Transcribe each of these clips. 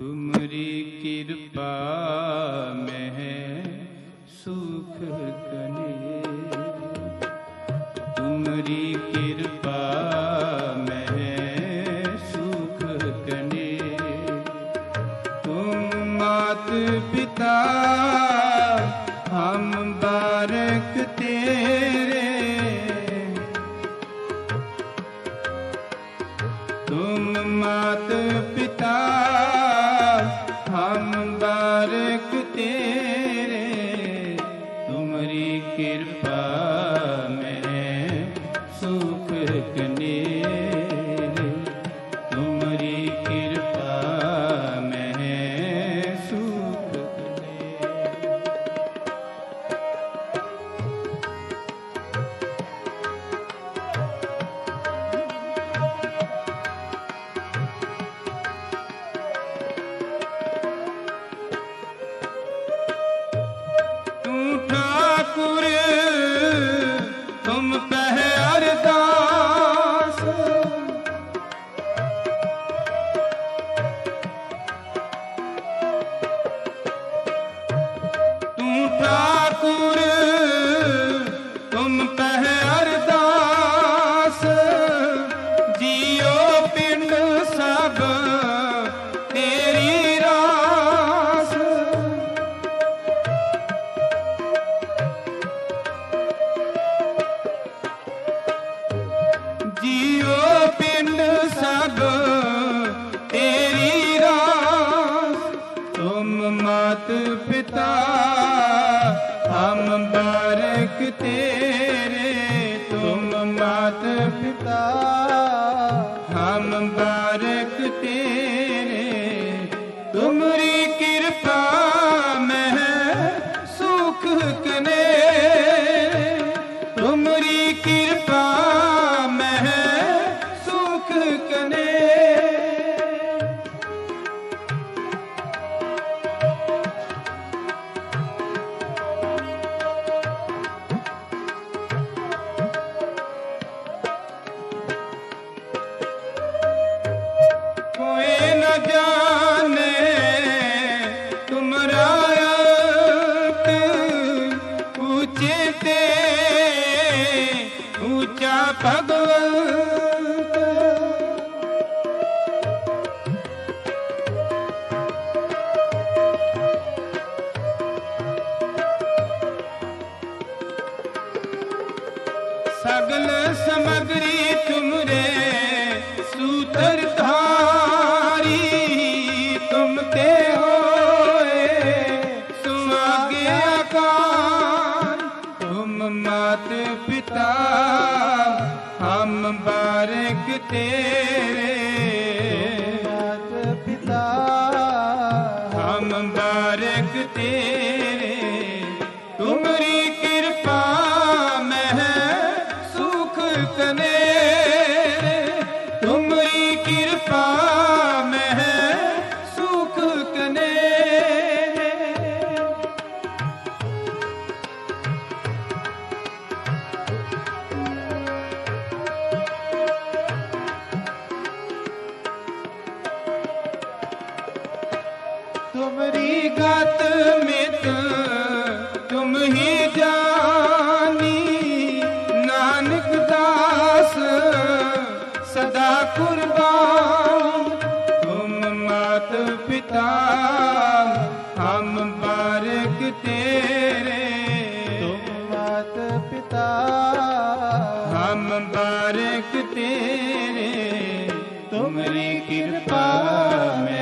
ਤੁਮਰੀ ਕਿਰਪਾ ਮਹਿ ਸੁਖ ਕਨੇ ਤੁਮਰੀ ਕਿਰਪਾ ਮਹਿ ਸੁਖ ਕਨੇ ਤੁਮ ਮਾਤ ਪਿਤਾ सुख ਠਾਕੁਰ, ਤੁਮ ਪਹਿ ਅਰਦਾਸ। ਜੀਉ ਪਿੰਡ ਸਭ ਤੇਰੀ ਰਾਸ। ਜੀਉ ਪਿੰਡ ਸਭ ਤੇਰੀ ਰਾਸ। ਤੁਮ ਮਾਤ ਪਿਤਾ ਤੁਮਰੀ ਸਗਲ ਸਮਗ ਮੁਬਾਰਕ ਤੇਰੇ। ਤੁਮਰੀ ਮਿਤ ਤੁਮ ਹੀ ਜਾਨੀ। ਦਾਸ ਸਦਾ ਕੁਰਬਾਨ। ਪਿਤਾ ਹਮ ਬਾਰਕ ਤੇਰੇ। ਤੁਮ ਪਿਤਾ ਹਮ ਬਾਰਕ ਤੇਰੇ। ਤੁਮਰੀ ਕਿਰਪਾ ਮੈਂ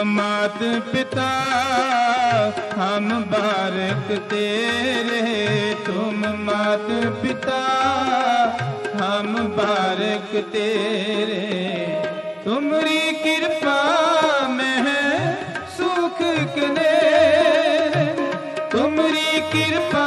मात पिता हम बारक तेरे तुम मात पिता हम बारक तेरे तुमरी कृपा में है सुख कने तुमरी कृपा